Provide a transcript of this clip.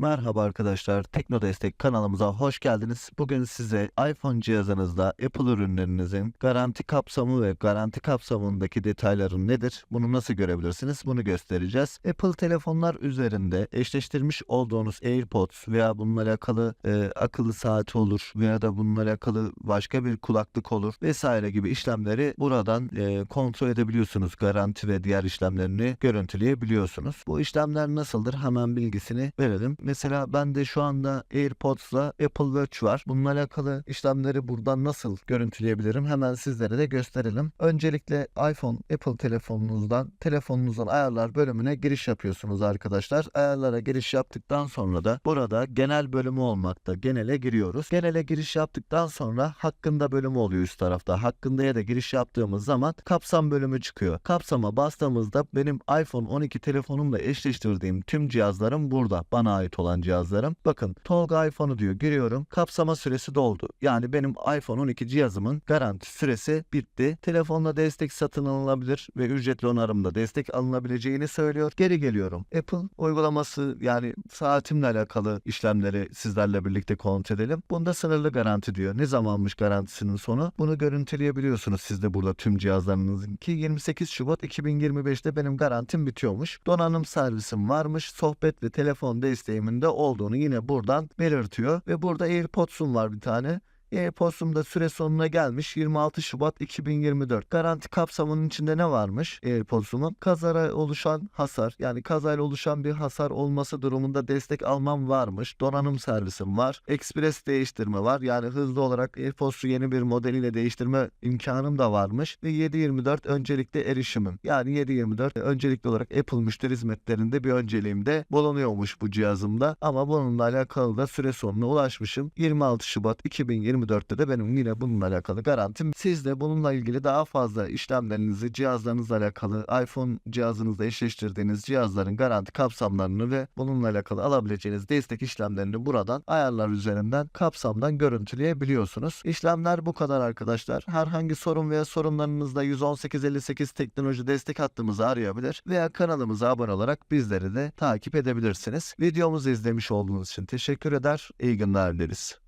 Merhaba arkadaşlar, Tekno Destek kanalımıza hoş geldiniz. Bugün size iPhone cihazınızda Apple ürünlerinizin garanti kapsamı ve garanti kapsamındaki detayları nedir? Bunu nasıl görebilirsiniz? Bunu göstereceğiz. Apple telefonlar üzerinde eşleştirmiş olduğunuz AirPods veya bununla alakalı e, akıllı saati olur veya da bununla alakalı başka bir kulaklık olur vesaire gibi işlemleri buradan e, kontrol edebiliyorsunuz. Garanti ve diğer işlemlerini görüntüleyebiliyorsunuz. Bu işlemler nasıldır? Hemen bilgisini verelim. Mesela ben de şu anda AirPods'la Apple Watch var. Bununla alakalı işlemleri buradan nasıl görüntüleyebilirim? Hemen sizlere de gösterelim. Öncelikle iPhone, Apple telefonunuzdan, telefonunuzun ayarlar bölümüne giriş yapıyorsunuz arkadaşlar. Ayarlara giriş yaptıktan sonra da burada genel bölümü olmakta. Genele giriyoruz. Genele giriş yaptıktan sonra hakkında bölümü oluyor üst tarafta. Hakkındaya da giriş yaptığımız zaman kapsam bölümü çıkıyor. Kapsama bastığımızda benim iPhone 12 telefonumla eşleştirdiğim tüm cihazlarım burada. Bana ait olan cihazlarım. Bakın Tolga iPhone'u diyor giriyorum. Kapsama süresi doldu. Yani benim iPhone 12 cihazımın garanti süresi bitti. Telefonla destek satın alınabilir ve ücretli onarımda destek alınabileceğini söylüyor. Geri geliyorum. Apple uygulaması yani saatimle alakalı işlemleri sizlerle birlikte kontrol edelim. Bunda sınırlı garanti diyor. Ne zamanmış garantisinin sonu? Bunu görüntüleyebiliyorsunuz siz de burada tüm cihazlarınızın ki 28 Şubat 2025'te benim garantim bitiyormuş. Donanım servisim varmış. Sohbet ve telefon desteğimin de olduğunu yine buradan belirtiyor. Ve burada AirPods'um var bir tane. AirPods'um da süre sonuna gelmiş 26 Şubat 2024. Garanti kapsamının içinde ne varmış AirPods'umun? Kazara oluşan hasar yani kazayla oluşan bir hasar olması durumunda destek almam varmış. Donanım servisim var. Express değiştirme var. Yani hızlı olarak AirPods'u yeni bir modeliyle değiştirme imkanım da varmış. Ve 724 öncelikle erişimim. Yani 724 öncelikli olarak Apple müşteri hizmetlerinde bir önceliğimde bulunuyormuş bu cihazımda. Ama bununla alakalı da süre sonuna ulaşmışım. 26 Şubat 2024 2024'te de benim yine bununla alakalı garantim. Siz de bununla ilgili daha fazla işlemlerinizi cihazlarınızla alakalı iPhone cihazınızla eşleştirdiğiniz cihazların garanti kapsamlarını ve bununla alakalı alabileceğiniz destek işlemlerini buradan ayarlar üzerinden kapsamdan görüntüleyebiliyorsunuz. İşlemler bu kadar arkadaşlar. Herhangi sorun veya sorunlarınızda 11858 teknoloji destek hattımızı arayabilir veya kanalımıza abone olarak bizleri de takip edebilirsiniz. Videomuzu izlemiş olduğunuz için teşekkür eder. İyi günler dileriz.